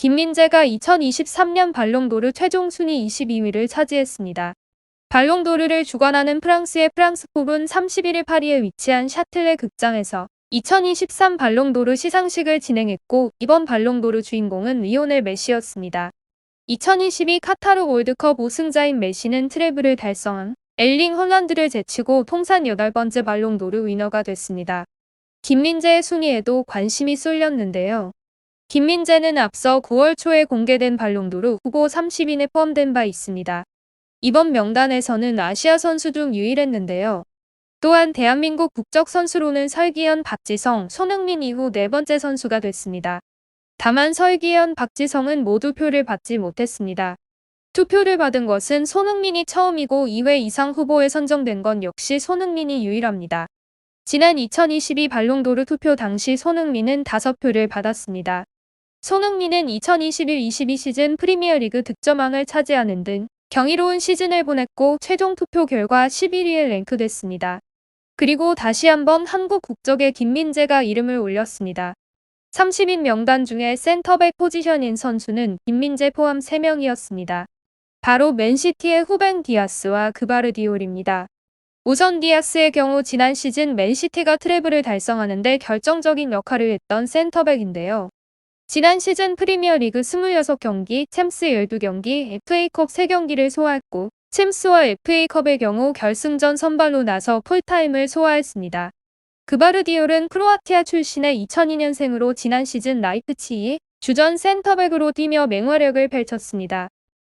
김민재가 2023년 발롱도르 최종 순위 22위를 차지했습니다. 발롱도르를 주관하는 프랑스의 프랑스포은 31일 파리에 위치한 샤틀레 극장에서 2023 발롱도르 시상식을 진행했고 이번 발롱도르 주인공은 리오넬 메시였습니다. 2022 카타르 월드컵 우승자인 메시는 트래블을 달성한 엘링 헐란드를 제치고 통산 8번째 발롱도르 위너가 됐습니다. 김민재의 순위에도 관심이 쏠렸는데요. 김민재는 앞서 9월 초에 공개된 발롱도르 후보 30인에 포함된 바 있습니다. 이번 명단에서는 아시아 선수 중 유일했는데요. 또한 대한민국 국적 선수로는 설기현, 박지성, 손흥민 이후 네 번째 선수가 됐습니다. 다만 설기현, 박지성은 모두 표를 받지 못했습니다. 투표를 받은 것은 손흥민이 처음이고 2회 이상 후보에 선정된 건 역시 손흥민이 유일합니다. 지난 2022 발롱도르 투표 당시 손흥민은 5표를 받았습니다. 손흥민은 2021-22 시즌 프리미어리그 득점왕을 차지하는 등 경이로운 시즌을 보냈고 최종 투표 결과 11위에 랭크됐습니다. 그리고 다시 한번 한국 국적의 김민재가 이름을 올렸습니다. 30인 명단 중에 센터백 포지션인 선수는 김민재 포함 3명이었습니다. 바로 맨시티의 후벤 디아스와 그바르 디올입니다. 우선 디아스의 경우 지난 시즌 맨시티가 트래블을 달성하는데 결정적인 역할을 했던 센터백인데요. 지난 시즌 프리미어리그 26경기, 챔스 12경기, FA컵 3경기를 소화했고 챔스와 FA컵의 경우 결승전 선발로 나서 풀타임을 소화했습니다. 그바르디올은 크로아티아 출신의 2002년생으로 지난 시즌 라이프치히 주전 센터백으로 뛰며 맹활약을 펼쳤습니다.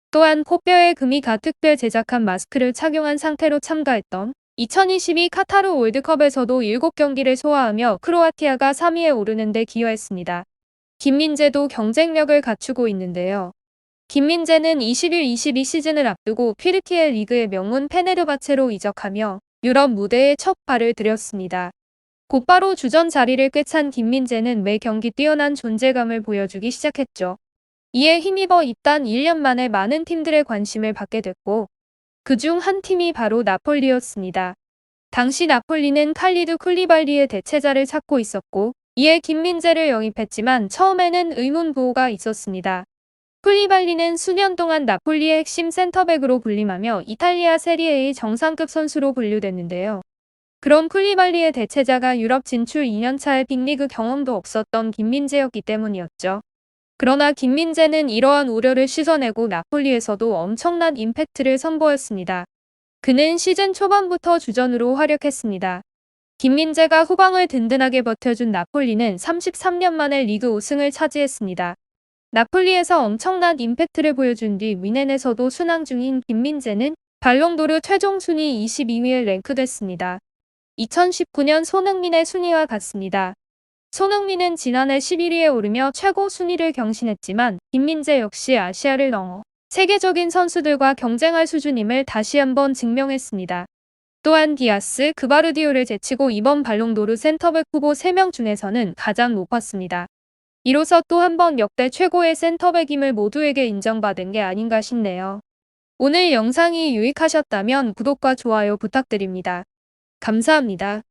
또한 코뼈에 금이 가득돼 제작한 마스크를 착용한 상태로 참가했던 2022 카타르 월드컵에서도 7경기를 소화하며 크로아티아가 3위에 오르는 데 기여했습니다. 김민재도 경쟁력을 갖추고 있는데요. 김민재는 21-22 시즌을 앞두고 퀴르티엘 리그의 명문 페네르바체로 이적하며 유럽 무대에 첫 발을 들였습니다. 곧바로 주전 자리를 꿰찬 김민재는 매 경기 뛰어난 존재감을 보여주기 시작했죠. 이에 힘입어 입단 1년 만에 많은 팀들의 관심을 받게 됐고 그 중 한 팀이 바로 나폴리였습니다. 당시 나폴리는 칼리드 쿨리발리의 대체자를 찾고 있었고 이에 김민재를 영입했지만 처음에는 의문 부호가 있었습니다. 쿨리발리는 수년 동안 나폴리의 핵심 센터백으로 군림하며 이탈리아 세리에의 정상급 선수로 분류됐는데요. 그럼 쿨리발리의 대체자가 유럽 진출 2년차의 빅리그 경험도 없었던 김민재였기 때문이었죠. 그러나 김민재는 이러한 우려를 씻어내고 나폴리에서도 엄청난 임팩트를 선보였습니다. 그는 시즌 초반부터 주전으로 활약했습니다. 김민재가 후방을 든든하게 버텨준 나폴리는 33년 만에 리그 우승을 차지했습니다. 나폴리에서 엄청난 임팩트를 보여준 뒤 위넨에서도 순항 중인 김민재는 발롱도르 최종 순위 22위에 랭크됐습니다. 2019년 손흥민의 순위와 같습니다. 손흥민은 지난해 11위에 오르며 최고 순위를 경신했지만 김민재 역시 아시아를 넘어 세계적인 선수들과 경쟁할 수준임을 다시 한번 증명했습니다. 또한 디아스, 그바르디오를 제치고 이번 발롱도르 센터백 후보 3명 중에서는 가장 높았습니다. 이로써 또 한 번 역대 최고의 센터백임을 모두에게 인정받은 게 아닌가 싶네요. 오늘 영상이 유익하셨다면 구독과 좋아요 부탁드립니다. 감사합니다.